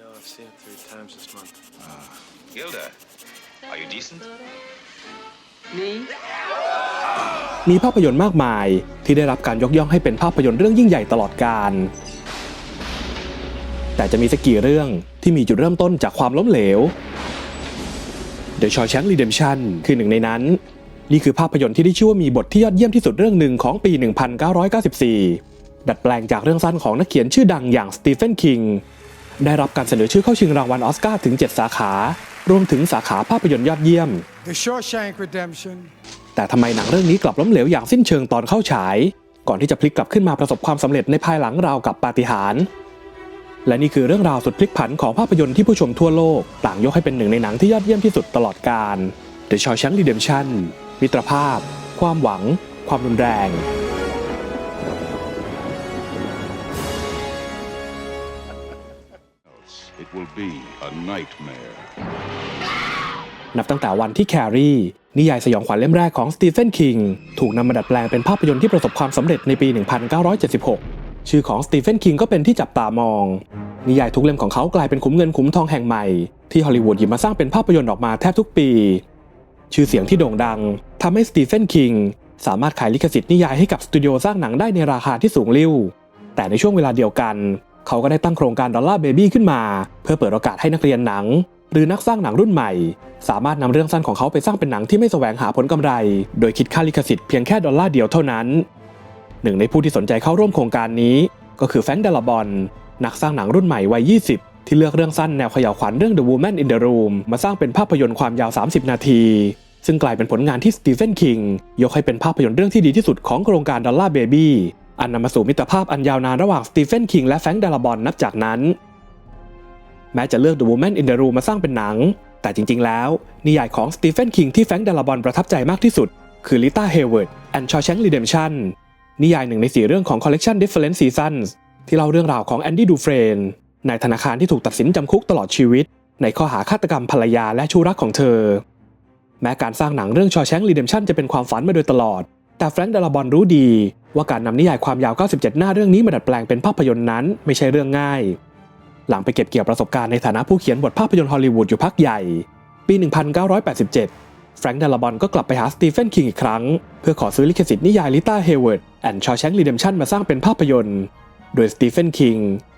know I've seen it three times this month. Gilda, are you decent? Me? มีภาพยนตร์มากมายที่ได้รับการยกย่องให้เป็นภาพยนตร์เรื่องยิ่งใหญ่ตลอดกาล แต่จะมีสักกี่เรื่องที่มีจุดเริ่มต้นจากความล้มเหลว The Shawshank Redemption คือหนึ่งในนั้น นี่คือภาพยนตร์ที่ได้ชื่อว่ามีบทที่ยอดเยี่ยมที่สุดเรื่องหนึ่งของปี 1994 ดัดแปลงจากเรื่องสั้นของนักเขียนชื่อดังอย่างสตีเฟนคิง ได้รับการเสนอชื่อเข้าชิงรางวัลออสการ์ถึง 7 สาขา รวมถึงสาขาภาพยนตร์ยอดเยี่ยม The Shawshank Redemption แต่ทำไมหนังเรื่องนี้กลับล้มเหลวอย่างสิ้นเชิงตอนเข้าฉาย ก่อนที่จะพลิกกลับขึ้นมาประสบความสำเร็จในภายหลังราวกับปาฏิหาริย์และนี่คือเรื่องราวสุดพลิกผันของภาพยนตร์ที่ผู้ชมทั่วโลก ต่างยกให้เป็นหนึ่งในหนังที่ยอดเยี่ยมที่สุดตลอดกาล The Shawshank Redemption มิตรภาพ ความหวัง ความรุนแรง will be a nightmare. นับตั้งแต่วันที่แครีนิยายสยองขวัญเล่มแรกของสตีเฟนคิงถูกนำมาดัดแปลงเป็นภาพยนตร์ที่ประสบความสำเร็จในปี 1976 ชื่อของสตีเฟนคิงก็เป็นที่จับตามอง นิยายทุกเล่มของเขากลายเป็นขุมเงินขุมทองแห่งใหม่ ที่ฮอลลีวูดหยิบมาสร้างเป็นภาพยนตร์ออกมาแทบทุกปี ชื่อเสียงที่โด่งดังทำให้สตีเฟนคิงสามารถขายลิขสิทธิ์นิยายให้กับสตูดิโอสร้างหนังได้ในราคาที่สูงลิ่วแต่ในช่วงเวลาเดียวกัน เขาก็ได้ตั้งโครงการดอลลาร์เบบี้ขึ้นมา เพื่อเปิดโอกาสให้นักเรียนหนัง หรือนักสร้างหนังรุ่นใหม่ สามารถนำเรื่องสั้นของเขาไปสร้างเป็นหนังที่ไม่แสวงหาผลกำไร โดยคิดค่าลิขสิทธิ์เพียงแค่ดอลลาร์เดียวเท่านั้น หนึ่งในผู้ที่สนใจเข้าร่วมโครงการนี้ ก็คือแฟรงค์เดลบอนนักสร้างหนังรุ่นใหม่วัย 20 ที่เลือกเรื่องสั้นแนวขย่าวขวัญเรื่อง The Woman in the Room มาสร้างเป็นภาพยนตร์ความยาว 30 นาที ซึ่งกลายเป็นผลงานที่สตีเฟนคิงยกให้เป็นภาพยนตร์เรื่องที่ดีที่สุดของโครงการดอลลาร์เบบี้ อันนำมาสู่มิตรภาพอันยาวนานระหว่างสตีเฟนคิงและแฟรงค์เดลาบอนนับจากนั้น แม้จะเลือก The Woman in the Room มาสร้างเป็นหนัง แต่จริง ๆ แล้ว นิยายของสตีเฟนคิงที่แฟรงค์เดลาบอนประทับใจมากที่สุด คือ Lita Hayward and Shawshank Redemption นิยายหนึ่งในสี่เรื่องของ Collection Different Seasons ที่เล่าเรื่องราวของแอนดี้ดูเฟรนนายธนาคารที่ถูกตัดสินจำคุกตลอดชีวิต ในข้อหาฆาตกรรมภรรยาและชู้รักของเธอ แม้การสร้างหนังเรื่อง Shawshank Redemption จะเป็นความฝันมาโดยตลอด แต่แฟรงค์เดลาบอนรู้ดี ว่าการนำนิยายความยาว 97 หน้าเรื่องนี้มาดัดแปลงเป็นภาพยนตร์นั้นไม่ใช่เรื่องง่าย หลังไปเก็บเกี่ยวประสบการณ์ในฐานะผู้เขียนบทภาพยนตร์ฮอลลีวูดอยู่พักใหญ่ ปี 1987 แฟรงค์เดลาบอนก็กลับไปหาสตีเฟนคิงอีกครั้ง เพื่อขอซื้อลิขสิทธิ์นิยายลิต้าเฮเวิร์ดแอนด์ชอแชงรีเดมชันมาสร้างเป็นภาพยนตร์ โดยสตีเฟนคิง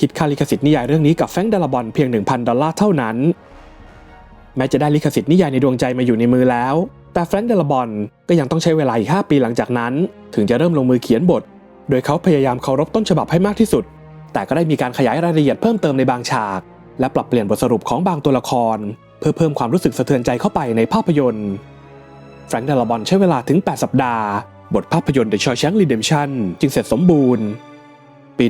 คิดค่าลิขสิทธิ์นิยายเรื่องนี้กับแฟรงค์เดลาบอนเพียง 1,000 ดอลลาร์เท่านั้น แม้จะได้ลิขสิทธิ์นิยายในดวงใจมาอยู่ในมือแล้ว แต่แฟรงค์เดลบอนก็ยังต้องใช้เวลาอีก 5 ปีหลังจากนั้น ถึงจะเริ่มลงมือเขียนบท โดยเขาพยายามเคารพต้นฉบับให้มากที่สุด แต่ก็ได้มีการขยายรายละเอียดเพิ่มเติมในบางฉาก และปรับเปลี่ยนบทสรุปของบางตัวละคร เพื่อเพิ่มความรู้สึกสะเทือนใจเข้าไปในภาพยนตร์แฟรงค์เดลบอนใช้เวลาถึง 8 สัปดาห์ บทภาพยนตร์ The Shawshank Redemption จึงเสร็จสมบูรณ์ ปี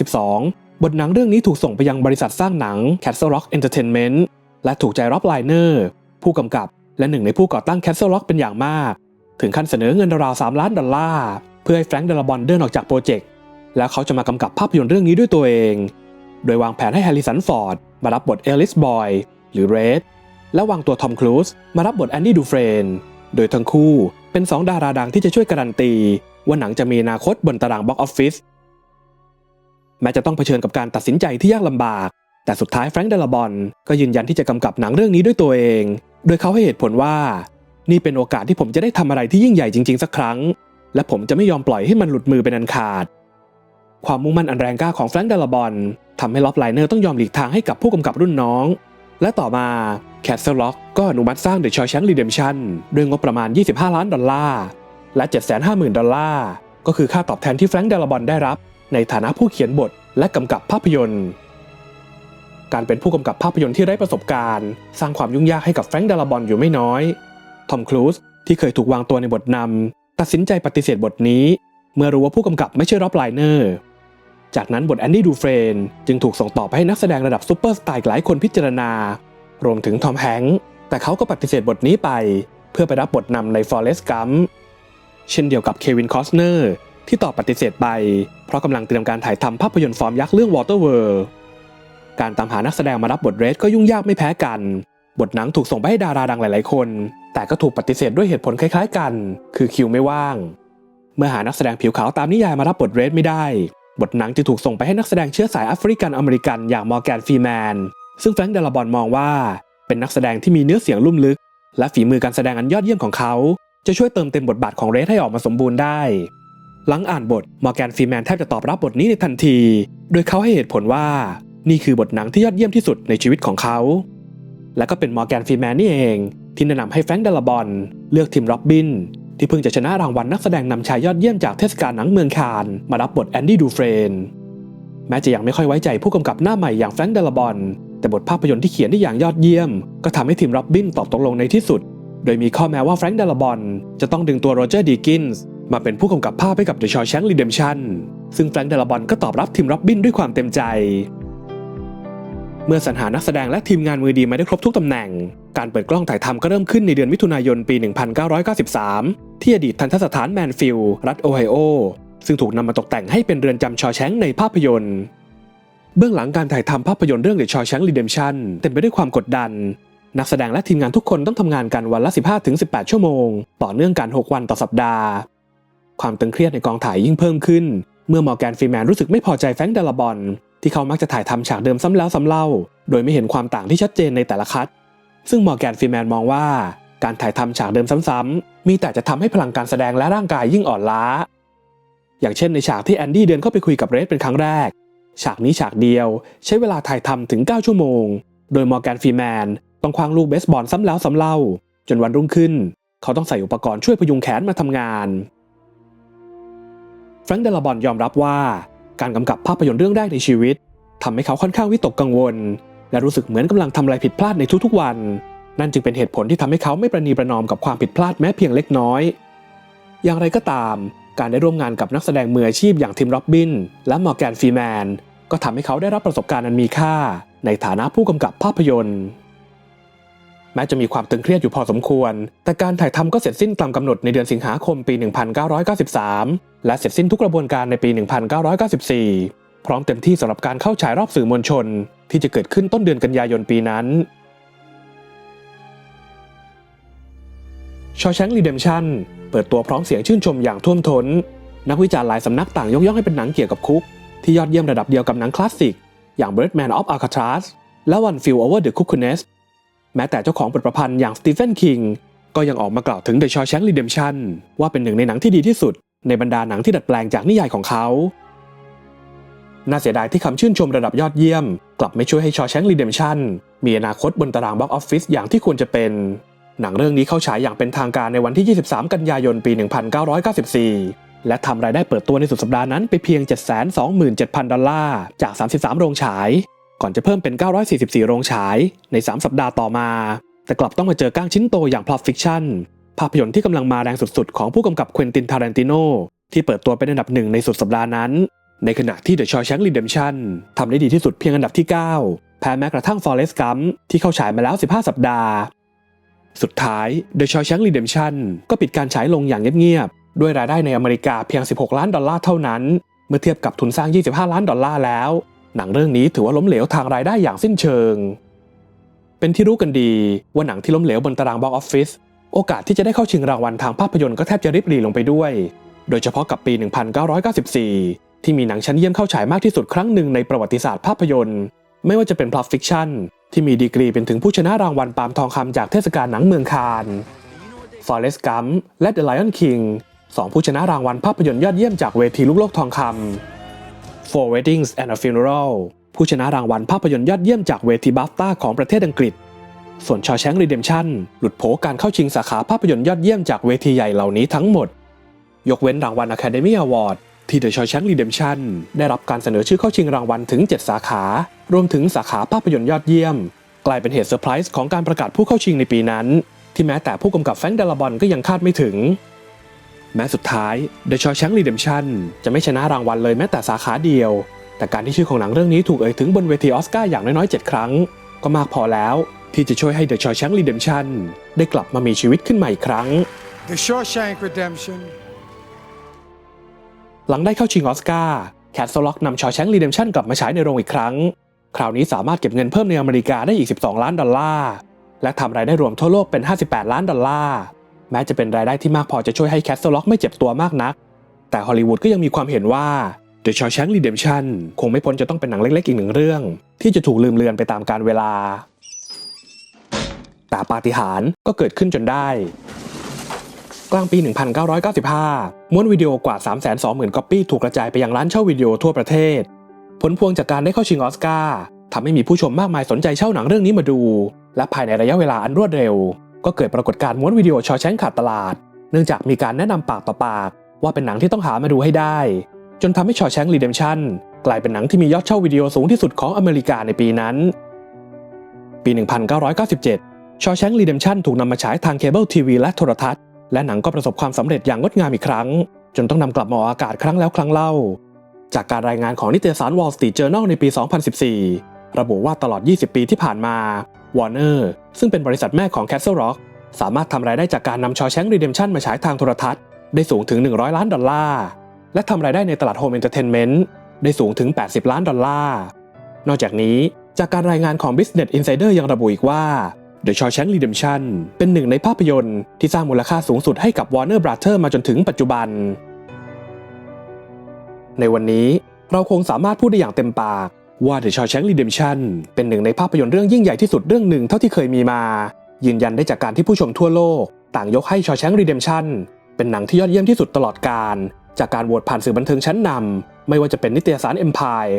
1992 บทหนังเรื่องนี้ถูกส่งไปยังบริษัทสร้างหนัง Castle Rock Entertainment และถูกใจร็อบไลเนอร์ผู้กำกับ และหนึ่งในผู้ก่อตั้ง Castle Rock เป็นอย่างมาก ถึงขั้นเสนอเงินราวๆ3ล้านดอลลาร์ เพื่อให้แฟรงค์เดลบอนเดินออกจากโปรเจกต์ แล้วเขาจะมากำกับภาพยนตร์เรื่องนี้ด้วยตัวเอง โดยวางแผนให้แฮร์ริสันฟอร์ดมารับบทเอลิสบอยหรือเรดและวางตัวทอมครูซมารับบทแอนดี้ดูเฟรนโดยทั้งคู่เป็นสองดาราดังที่จะช่วยการันตี ว่าหนังจะมีอนาคตบนตารางบ็อกออฟฟิศแม้จะต้องเผชิญกับการตัดสินใจที่ยากลำบาก แต่สุดท้ายแฟรงค์เดลาบอนก็ยืนยันที่จะกำกับหนังเรื่องนี้ด้วยตัวเอง โดยเขาให้เหตุผลว่า นี่เป็นโอกาสที่ผมจะได้ทำอะไรที่ยิ่งใหญ่จริง ๆ สักครั้ง และผมจะไม่ยอมปล่อยให้มันหลุดมือเป็นอันขาด ความมุ่งมั่นอันแรงกล้าของแฟรงค์เดลาบอนทำให้ล็อบไลเนอร์ต้องยอมหลีกทางให้กับผู้กำกับรุ่นน้อง และต่อมา Castle Rock ก็อนุมัติสร้าง The Shawshank Redemption ด้วยงบประมาณ 25 ล้านดอลลาร์และ 750,000 ดอลลาร์ก็คือค่าตอบแทนที่แฟรงค์เดลาบอนได้รับ ในฐานะผู้เขียนบทและกำกับภาพยนตร์ การเป็นผู้กำกับภาพยนตร์ที่ไร้ประสบการณ์ สร้างความยุ่งยากให้กับแฟรงค์เดลาบอนอยู่ไม่น้อย ทอมครูซที่เคยถูกวางตัวในบทนำตัดสินใจปฏิเสธบทนี้ เมื่อรู้ว่าผู้กำกับไม่ใช่ร็อบไลเนอร์จากนั้นบทแอนดี้ดูเฟรนจึงถูกส่งต่อไปให้นักแสดงระดับซูเปอร์สตาร์หลายคนพิจารณา รวมถึงทอมแฮงค์แต่เขาก็ปฏิเสธบทนี้ไป เพื่อไปรับบทนำใน Forrest Gump เช่นเดียวกับเควินคอสเนอร์ที่ตอบปฏิเสธไป เพราะกำลังเตรียมการถ่ายทำภาพยนตร์ฟอร์มยักษ์เรื่อง Waterworld การตามหานักแสดงมารับบทเรดก็ยุ่งยากไม่แพ้กัน บทหนังถูกส่งไปให้ดาราดังหลาย ๆ คน แต่ก็ถูกปฏิเสธด้วยเหตุผลคล้าย ๆ กัน คือคิวไม่ว่าง เมื่อหานักแสดงผิวขาวตามนิยายมารับบทเรดไม่ได้ บทหนังจึงถูกส่งไปให้นักแสดงเชื้อสายแอฟริกันอเมริกันอย่างมอร์แกนฟรีแมน ซึ่งแฟรงค์เดลาบอนมองว่า เป็นนักแสดงที่มีเนื้อเสียงลุ่มลึก และฝีมือการแสดงอันยอดเยี่ยมของเขา จะช่วยเติมเต็มบทบาทของเรสให้ออกมาสมบูรณ์ได้หลังอ่านบทมอร์แกนฟรีแมนแทบจะตอบรับบทนี้ในทันที โดยเขาให้เหตุผลว่า นี่คือบทหนังที่ยอดเยี่ยมที่สุดในชีวิตของเขา และก็เป็นมอร์แกนฟรีแมนนี่เอง ที่แนะนำให้แฟรงค์ดลาบอนเลือกทีมร็อบบินที่เพิ่งจะชนะรางวัลนักแสดงนำชายยอดเยี่ยมจากเทศกาลหนังเมืองคานมารับบทแอนดี้ดูเฟรนแม้จะยังไม่ค่อยไว้ใจผู้กำกับหน้าใหม่อย่างแฟรงค์ดลาบอนแต่บทภาพยนตร์ที่เขียนได้อย่างยอดเยี่ยม ก็ทำให้ทีมร็อบบินตอบตกลงในที่สุด โดยมีข้อแม้ว่าแฟรงค์เดลาบอนจะต้องดึงตัวโรเจอร์ดีกินส์มาเป็นผู้กำกับภาพให้กับ The Shawshank Redemption ซึ่งแฟรงค์เดลาบอนก็ตอบรับทีมร็อบบินด้วยความเต็มใจ เมื่อสรรหานักแสดงและทีมงานมือดีมาได้ครบทุกตำแหน่ง การเปิดกล้องถ่ายทำก็เริ่มขึ้นในเดือนมิถุนายนปี 1993 ที่อดีตทันทสถานแมนฟิลด์รัฐโอไฮโอ ซึ่งถูกนำมาตกแต่งให้เป็นเรือนจำชอแชงในภาพยนตร์ เบื้องหลังการถ่ายทำภาพยนตร์เรื่อง The Shawshank Redemption เต็มไปด้วยความกดดัน นักแสดงและทีมงานทุกคนต้องทำงานกันวันละ 15-18 ชั่วโมง ต่อเนื่องกัน 6 วันต่อสัปดาห์ ความตึงเครียดในกองถ่ายยิ่งเพิ่มขึ้น เมื่อมอร์แกนฟรีแมนรู้สึกไม่พอใจแฟรงค์เดลบอน ที่เขามักจะถ่ายทำฉากเดิมซ้ำแล้วซ้ำเล่า โดยไม่เห็นความต่างที่ชัดเจนในแต่ละคัด ซึ่งมอร์แกนฟรีแมนมองว่า การถ่ายทำฉากเดิมซ้ำๆมีแต่จะทำให้พลังการแสดงและร่างกายยิ่งอ่อนล้า อย่างเช่นในฉากที่แอนดี้เดินเข้าไปคุยกับเรสเป็นครั้งแรก ฉากนี้ฉากเดียว ใช้เวลาถ่ายทำถึง 9 ชั่วโมง โดยมอร์แกนฟรีแมนต้องคว้างลูกเบสบอลซ้ำแล้วซ้ำเล่า จนวันรุ่งขึ้น เขาต้องใส่อุปกรณ์ช่วยพยุงแขนมาทำงาน ฟรงค์เดลาบอนยอมรับว่า การกำกับภาพยนตร์เรื่องแรกในชีวิตทำให้เขาค่อนข้างวิตกกังวล และรู้สึกเหมือนกำลังทำอะไรผิดพลาดในทุกๆวัน นั่นจึงเป็นเหตุผลที่ทำให้เขาไม่ประนีประนอมกับความผิดพลาดแม้เพียงเล็กน้อย อย่างไรก็ตาม การได้ร่วมงานกับนักแสดงมืออาชีพอย่างทิมร็อบบินและมอร์แกนฟรีแมนก็ทำให้เขาได้รับประสบการณ์อันมีค่า ในฐานะผู้กำกับภาพยนตร์ ม้จะมีความตึงเครียดอยู่พอสมควร แต่การถ่ายทำก็เสร็จสิ้นตามกำหนดในเดือนสิงหาคมปี 1993 และเสร็จสิ้นทุกกระบวนการในปี 1994 พร้อมเต็มที่สำหรับการเข้าฉายรอบสื่อมวลชน ที่จะเกิดขึ้นต้นเดือนกันยายนปีนั้นชอ s ช a n k Redemption เปิดตัวพร้อมเสียงชื่นชมอย่างท่วมท้น นักวิจารณ์หลายสำนักต่างยกย่องให้เป็นหนังเกี่ยวกับคุก ที่ยอดเยี่ยมระดับเดียวกับหนังคลาสสิก อย่าง Birdman of Alcatraz และ One Flew Over the Cuckoo Nest แม้แต่เจ้าของบทประพันธ์อย่างสตีเฟนคิงก็ยังออกมากล่าวถึง The Shawshank Redemption ว่าเป็นหนึ่งในหนังที่ดีที่สุด ในบรรดาหนังที่ดัดแปลงจากนิยายของเขา น่าเสียดายที่คำชื่นชมระดับยอดเยี่ยม กลับไม่ช่วยให้ Shawshank Redemption มีอนาคตบนตารางบ็อกออฟฟิศอย่างที่ควรจะเป็น หนังเรื่องนี้เข้าฉายอย่างเป็นทางการในวันที่ 23 กันยายนปี 1994 และทำรายได้เปิดตัวในสุดสัปดาห์นั้นไปเพียง 727,000 ดอลลาร์จาก 33 โรงฉาย ก่อนจะเพิ่มเป็น 944 โรงฉายใน 3 สัปดาห์ต่อมา แต่กลับต้องมาเจอก้างชิ้นโตอย่าง Pulp Fiction ภาพยนตร์ที่กำลังมาแรงสุดๆ ของผู้กำกับเควินตินทารันติโนที่เปิดตัวเป็นอันดับหนึ่งในสุดสัปดาห์นั้น ในขณะที่ The Shawshank Redemption ทำได้ดีที่สุดเพียงอันดับที่ 9 แพ้แม้กระทั่ง Forrest Gump ที่เข้าฉายมาแล้ว 15 สัปดาห์ สุดท้าย The Shawshank Redemption ก็ปิดการฉายลงอย่างเงียบๆ ด้วยรายได้ในอเมริกาเพียง 16 ล้านดอลลาร์เท่านั้น เมื่อเทียบกับทุนสร้าง 25 ล้านดอลลาร์แล้ว หนังเรื่องนี้ถือว่าล้มเหลวทางรายได้อย่างสิ้นเชิง เป็นที่รู้กันดีว่าหนังที่ล้มเหลวบนตารางบ็อกออฟฟิศโอกาสที่จะได้เข้าชิงรางวัลทางภาพยนตร์ก็แทบจะริบหรี่ลงไปด้วย โดยเฉพาะกับปี 1994 ที่มีหนังชั้นเยี่ยมเข้าฉายมากที่สุดครั้งหนึ่งในประวัติศาสตร์ภาพยนตร์ ไม่ว่าจะเป็น Pulp Fiction ที่มีดีกรีเป็นถึงผู้ชนะรางวัลปาล์มทองคำจากเทศกาลหนังเมืองคาน Forrest Gump และ The Lion King สองผู้ชนะรางวัลภาพยนตร์ยอดเยี่ยมจากเวทีลูกโลกทองคำ Four Weddings and a Funeral ผู้ชนะรางวัลภาพยนตร์ยอดเยี่ยมจากเวทีบัฟต้าของประเทศอังกฤษ ส่วน Shawshank Redemption หลุดโผการเข้าชิงสาขาภาพยนตร์ยอดเยี่ยมจากเวทีใหญ่เหล่านี้ทั้งหมด ยกเว้นรางวัล Academy Award ที่ The Shawshank Redemption ได้รับการเสนอชื่อเข้าชิงรางวัลถึง 7 สาขา รวมถึงสาขาภาพยนตร์ยอดเยี่ยม กลายเป็นเหตุเซอร์ไพรส์ของการประกาศผู้เข้าชิงในปีนั้น ที่แม้แต่ผู้กำกับแฟรงค์เดลาบอนก็ยังคาดไม่ถึง แม้สุดท้าย The Shawshank Redemption จะไม่ชนะรางวัลเลยแม้แต่สาขาเดียว แต่การที่ชื่อของหนังเรื่องนี้ถูกเอ่ยถึงบนเวทีออสการ์อย่างน้อยๆ 7 ครั้ง ก็มากพอแล้ว ที่จะช่วยให้ The Shawshank Redemption ได้กลับมามีชีวิตขึ้นมาอีกครั้ง The Shawshank Redemption หลังได้เข้าชิงออสการ์แคทโซล็อกนำชอ s h a n k Redemption กลับมาฉายในโรงอีกครั้ง คราวนี้สามารถเก็บเงินเพิ่มในอเมริกาได้อีก 12 ล้านดอลลาร์ และทำรายได้รวมทั่วโลกเป็น 58 ล้านดอลลาร์ แม้จะเป็นรายได้ที่มากพอจะช่วยให้แคทโซล็อกไม่เจ็บตัวมากนัก แต่ฮอลลีวูดก็ยังมีความเห็นว่า The The Shawshank Redemption คงไม่พ้นจะต้องเป็นหนังเล็กๆ อีกหนึ่งเรื่อง ที่จะถูกลืมเลือนไปตามกาลเวลา แต่ปาฏิหาริย์ก็เกิดขึ้นจนได้ กลางปี 1995 ม้วนวิดีโอกว่า 320,000ก๊อปปี้ถูกกระจายไปยังร้านเช่าวิดีโอทั่วประเทศ ผลพวงจากการได้เข้าชิงออสการ์ทำให้มีผู้ชมมากมายสนใจเช่าหนังเรื่องนี้มาดู และภายในระยะเวลาอันรวดเร็ว ก็เกิดปรากฏการณ์ม้วนวิดีโอชอแชงขาดตลาด เนื่องจากมีการแนะนำปากต่อปาก ว่าเป็นหนังที่ต้องหามาดูให้ได้ จนทำให้ชอแชงรีเดมชันกลายเป็นหนังที่มียอดเช่าวิดีโอสูงที่สุดของอเมริกาในปีนั้น ปี 1997 ชอแชงรีเดมชันถูกนำมาฉายทางเคเบิลทีวีและโทรทัศน์ และหนังก็ประสบความสำเร็จอย่างงดงามอีกครั้ง จนต้องนำกลับมาออกอากาศครั้งแล้วครั้งเล่า จากการรายงานของนิตยสาร Wall Street Journal ในปี 2014 ระบุว่าตลอด 20 ปีที่ผ่านมา Warner ซึ่งเป็นบริษัทแม่ของ Castle Rock สามารถทำรายได้จากการนำชอแชงรีเดมชันมาฉายทางโทรทัศน์ได้สูงถึง 100 ล้านดอลลาร์ และทำรายได้ในตลาดโฮมเอนเตอร์เทนเมนต์ได้สูงถึง 80 ล้านดอลลาร์ นอกจากนี้จากการรายงานของ Business Insider ยังระบุอีกว่า The Shawshank Redemption เป็นหนึ่งในภาพยนตร์ที่สร้างมูลค่าสูงสุดให้กับ Warner Brother มาจนถึงปัจจุบัน ในวันนี้เราคงสามารถพูดได้อย่างเต็มปาก ว่า The Shawshank Redemption เป็นหนึ่งในภาพยนตร์เรื่องยิ่งใหญ่ที่สุดเรื่องหนึ่งเท่าที่เคยมีมา ยืนยันได้จากการที่ผู้ชมทั่วโลก ต่างยกให้ Shawshank Redemption เป็นหนังที่ยอดเยี่ยมที่สุดตลอดกาลจากการโหวตผ่านสื่อบันเทิงชั้นนำไม่ว่าจะเป็นนิตยสาร Empire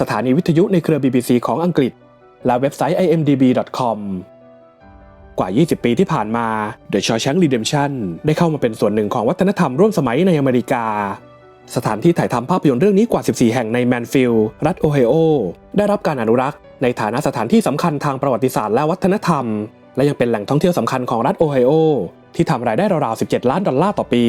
สถานีวิทยุในเครือ BBC ของอังกฤษ และเว็บไซต์ imdb.com กว่า 20 ปีที่ผ่านมา The Shawshank Redemption ได้เข้ามาเป็นส่วนหนึ่งของวัฒนธรรมร่วมสมัยในอเมริกา สถานที่ถ่ายทำภาพยนตร์เรื่องนี้กว่า 14 แห่งในแมนฟิลด์รัฐโอไฮโอ ได้รับการอนุรักษ์ ในฐานะสถานที่สำคัญทางประวัติศาสตร์และวัฒนธรรม และยังเป็นแหล่งท่องเที่ยวสำคัญของรัฐโอไฮโอ ที่ทำรายได้ราวๆ 17 ล้านดอลลาร์ต่อปี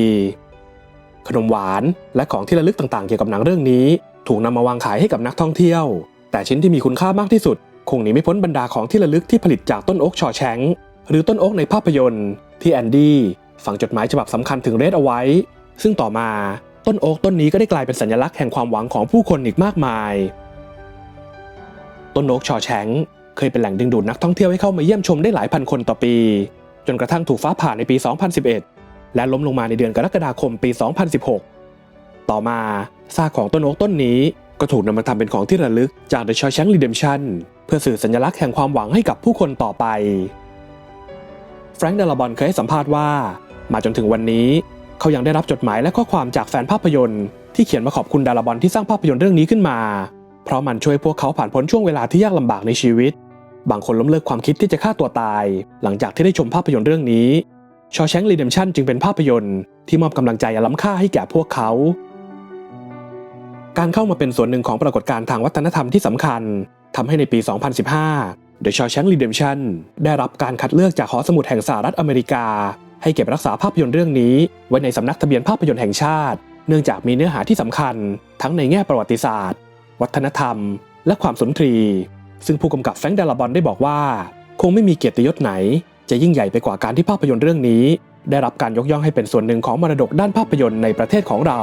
ขนมหวานและของที่ระลึกต่างๆ เกี่ยวกับหนังเรื่องนี้ ถูกนำมาวางขายให้กับนักท่องเที่ยว แต่ชิ้นที่มีคุณค่ามากที่สุด คงหนีไม่พ้นบรรดาของที่ระลึกที่ผลิตจากต้นโอ๊กชอแชงหรือต้นโอ๊กในภาพยนตร์ ที่แอนดี้ฝังจดหมายฉบับสำคัญถึงเรดเอาไว้ ซึ่งต่อมา ต้นโอ๊กต้นนี้ก็ได้กลายเป็นสัญลักษณ์แห่งความหวังของผู้คนอีกมากมาย ต้นโอ๊กชอแชงเคยเป็นแหล่งดึงดูดนักท่องเที่ยวให้เข้ามาเยี่ยมชมได้หลายพันคนต่อปี จนกระทั่งถูกฟ้าผ่าในปี 2011 และล้มลงมาในเดือนกรกฎาคมปี 2016 ต่อมาซากของต้นโอ๊กต้นนี้ก็ถูกนำมาทำเป็นของที่ระลึกจาก The Shawshank Redemption เพื่อสื่อสัญลักษณ์แห่งความหวังให้กับผู้คนต่อไป แฟรงค์เดลาบอนเคยให้สัมภาษณ์ว่า มาจนถึงวันนี้ เขายังได้รับจดหมายและข้อความจากแฟนภาพยนตร์ที่เขียนมาขอบคุณดาราบอนที่สร้างภาพยนตร์เรื่องนี้ขึ้นมา เพราะมันช่วยพวกเขาผ่านพ้นช่วงเวลาที่ยากลำบากในชีวิต บางคนล้มเลิกความคิดที่จะฆ่าตัวตาย หลังจากที่ได้ชมภาพยนตร์เรื่องนี้ชอแชง g ์ Redemption จึงเป็นภาพยนตร์ที่มอบกำลังใจอันล้ำค่าให้แก่พวกเขา การเข้ามาเป็นส่วนหนึ่งของปรากฏการณ์ทางวัฒนธรรมที่สำคัญทำให้ในปี 2015 The Shawshank Redemption ได้รับการคัดเลือกจากหอสมุดแห่งสหรัฐอเมริกา ให้เก็บรักษาภาพยนตร์เรื่องนี้ไว้ในสำนักทะเบียนภาพยนตร์แห่งชาติ เนื่องจากมีเนื้อหาที่สำคัญ ทั้งในแง่ประวัติศาสตร์ วัฒนธรรม และความสุนทรี ซึ่งผู้กำกับแฟรงค์เดลาบอนได้บอกว่า คงไม่มีเกียรติยศไหน จะยิ่งใหญ่ไปกว่าการที่ภาพยนตร์เรื่องนี้ ได้รับการยกย่องให้เป็นส่วนหนึ่งของมรดกด้านภาพยนตร์ในประเทศของเรา